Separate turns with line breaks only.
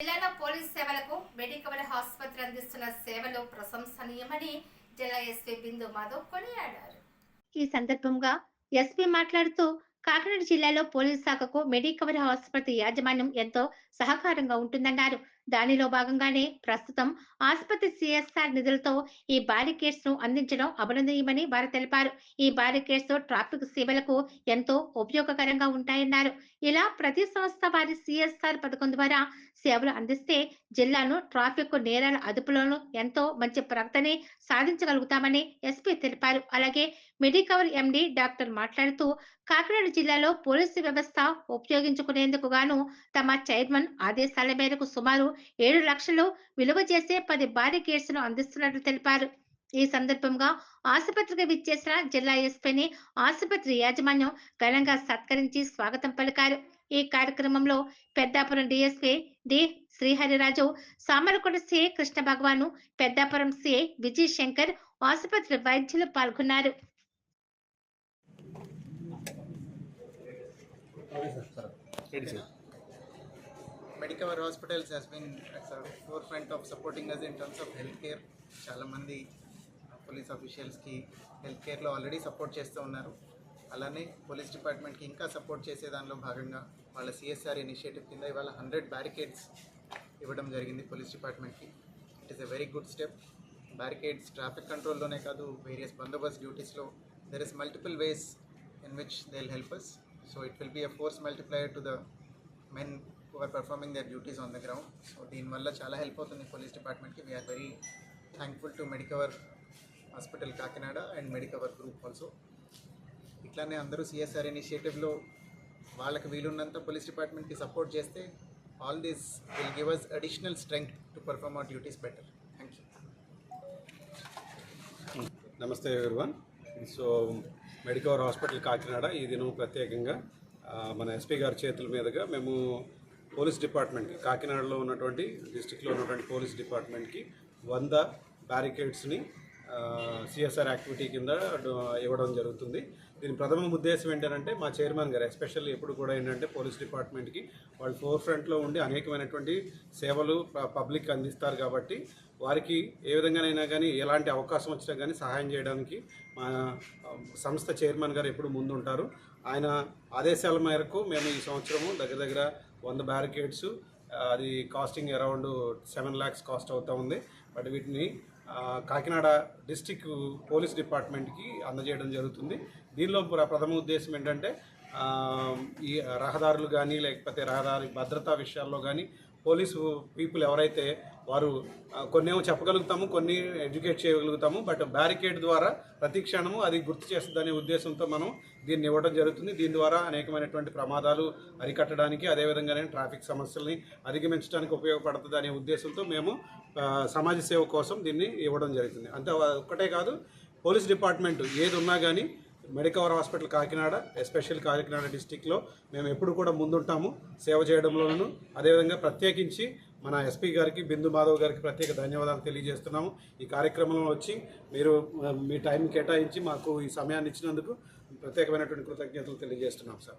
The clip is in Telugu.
జిల్లాలో పోలీస్ సేవలకు మెడికవర్ ఆసుపత్రి అందిస్తున్న సేవలు ప్రశంసనీయమని జిల్లా ఎస్పీ బిందు మాధవ్ కొనియాడారు.
ఈ సందర్భంగా ఎస్పీ మాట్లాడుతూ కాకినాడ జిల్లాలో పోలీస్ శాఖకు మెడికవర్ ఆసుపత్రి యాజమాన్యం ఎంతో సహకారంగా ఉంటుందన్నారు. దానిలో భాగంగానే ప్రస్తుతం ఆసుపత్రి సిఎస్ఆర్ నిధులతో ఈ బారికేడ్స్ను అందించడం అభినందనీయమని వారు తెలిపారు. ఈ బారికేడ్స్ ట్రాఫిక్ సేవలకు ఎంతో ఉపయోగకరంగా ఉంటాయన్నారు. ఇలా ప్రతి సంస్థ వారి సిఎస్ఆర్ పథకం ద్వారా సేవలు అందిస్తే జిల్లాను ట్రాఫిక్ నేరాల అదుపులోనూ ఎంతో మంచి ప్రగతిని సాధించగలుగుతామని ఎస్పీ తెలిపారు. అలాగే మెడికవర్ ఎండి డాక్టర్ మాట్లాడుతూ కాకినాడ జిల్లాలో పోలీసు వ్యవస్థ ఉపయోగించుకునేందుకు గాను తమ చైర్మన్ ఆదేశాల మేరకు సుమారు ఏడు లక్షలు విలువ చేసే పది భారీ ను అందిస్తున్నట్లు తెలిపారు. ఈ సందర్భంగా ఆసుపత్రికి విచ్చేసిన జిల్లా ఎస్పీని ఆసుపత్రి యాజమాన్యం ఘనంగా సత్కరించి స్వాగతం పలికారు. ఈ కార్యక్రమంలో Peddapuram DSP D Srihariraju Samarlakota CI Krishna Bhagavan Peddapuram CI Vijay Shankar ఆసుపత్రి వైద్యులు పాల్గొన్నారు.
Ready.
Medicover hospitals has been forefront of supporting us in terms of health care చాలామంది పోలీస్ ఆఫీషియల్స్కి హెల్త్ కేర్లో ఆల్రెడీ సపోర్ట్ చేస్తూ ఉన్నారు. అలానే పోలీస్ డిపార్ట్మెంట్కి ఇంకా సపోర్ట్ చేసే దానిలో భాగంగా వాళ్ళ సిఎస్ఆర్ ఇనిషియేటివ్ కింద ఇవాళ హండ్రెడ్ బ్యారికేడ్స్ ఇవ్వడం జరిగింది పోలీస్ డిపార్ట్మెంట్కి it is a very good step barricades traffic కంట్రోల్లోనే కాదు various Bandobast డ్యూటీస్లో there is multiple ways in which they will help us so it will be a force multiplier to the men who are performing their duties on the ground so దీనివల్ల చాలా హెల్ప్ అవుతుంది పోలీస్ డిపార్ట్మెంట్కి we're very thankful to Medicover hospital Kakinada and Medicover group also ఇట్లానే అందరూ సిఎస్ఆర్ ఇనిషియేటివ్లో వాళ్ళకి వీలున్నంత పోలీస్ డిపార్ట్మెంట్కి సపోర్ట్ చేస్తే all this will give us additional strength to perform our duties better thank you
నమస్తే everyone so Medicover hospital Kakinada ఈ దినం ప్రత్యేకంగా మన ఎస్పీ గారి చేతుల మీదుగా మేము పోలీస్ డిపార్ట్మెంట్కి కాకినాడలో ఉన్నటువంటి డిస్టిక్లో ఉన్నటువంటి పోలీస్ డిపార్ట్మెంట్కి వంద బ్యారికేడ్స్ని సిఎస్ఆర్ యాక్టివిటీ కింద ఇవ్వడం జరుగుతుంది. దీని ప్రథమ ఉద్దేశం ఏంటంటే మా చైర్మన్ గారు ఎస్పెషల్లీ ఎప్పుడు కూడా ఏంటంటే పోలీస్ డిపార్ట్మెంట్కి వాళ్ళు ఫోర్ ఫ్రంట్లో ఉండి అనేకమైనటువంటి సేవలు పబ్లిక్ అందిస్తారు కాబట్టి వారికి ఏ విధంగానైనా కానీ ఎలాంటి అవకాశం వచ్చినా కానీ సహాయం చేయడానికి మా సంస్థ చైర్మన్ గారు ఎప్పుడు ముందుంటారు. ఆయన ఆదేశాల మేరకు మేము ఈ సంవత్సరము దగ్గర దగ్గర వంద బ్యారికేడ్స్ అది costing around seven lakhs cost అవుతూ ఉంది. బట్ వీటిని కాకినాడ డిస్టిక్ పోలీస్ డిపార్ట్మెంట్కి అందజేయడం జరుగుతుంది. దీనిలో ప్రథమ ఉద్దేశం ఏంటంటే ఈ రహదారులు కానీ లేకపోతే రహదారి భద్రతా విషయాల్లో కానీ పోలీసు పీపుల్ ఎవరైతే వారు కొన్ని ఏమో చెప్పగలుగుతాము కొన్ని ఎడ్యుకేట్ చేయగలుగుతాము బట్ బ్యారికేడ్ ద్వారా ప్రతి క్షణము అది గుర్తు చేస్తుందనే ఉద్దేశంతో మనం దీన్ని ఇవ్వడం జరుగుతుంది. దీని ద్వారా అనేకమైనటువంటి ప్రమాదాలు అరికట్టడానికి అదేవిధంగానే ట్రాఫిక్ సమస్యల్ని అధిగమించడానికి ఉపయోగపడుతుంది అనే ఉద్దేశంతో మేము సమాజ సేవ కోసం దీన్ని ఇవ్వడం జరుగుతుంది. అంతే ఒక్కటే కాదు పోలీస్ డిపార్ట్మెంట్ ఏది ఉన్నా కానీ Medicover hospital Kakinada special Kakinada డిస్టిక్లో మేము ఎప్పుడు కూడా ముందుంటాము. సేవ చేయడంలోనూ అదేవిధంగా ప్రత్యేకించి మన ఎస్పీ గారికి బిందు మాధవ్ గారికి ప్రత్యేక ధన్యవాదాలు తెలియజేస్తున్నాము. ఈ కార్యక్రమంలో వచ్చి మీరు మీ టైం కేటాయించి మాకు ఈ సమయాన్ని ఇచ్చినందుకు ప్రత్యేకమైనటువంటి కృతజ్ఞతలు తెలియజేస్తున్నాం సార్.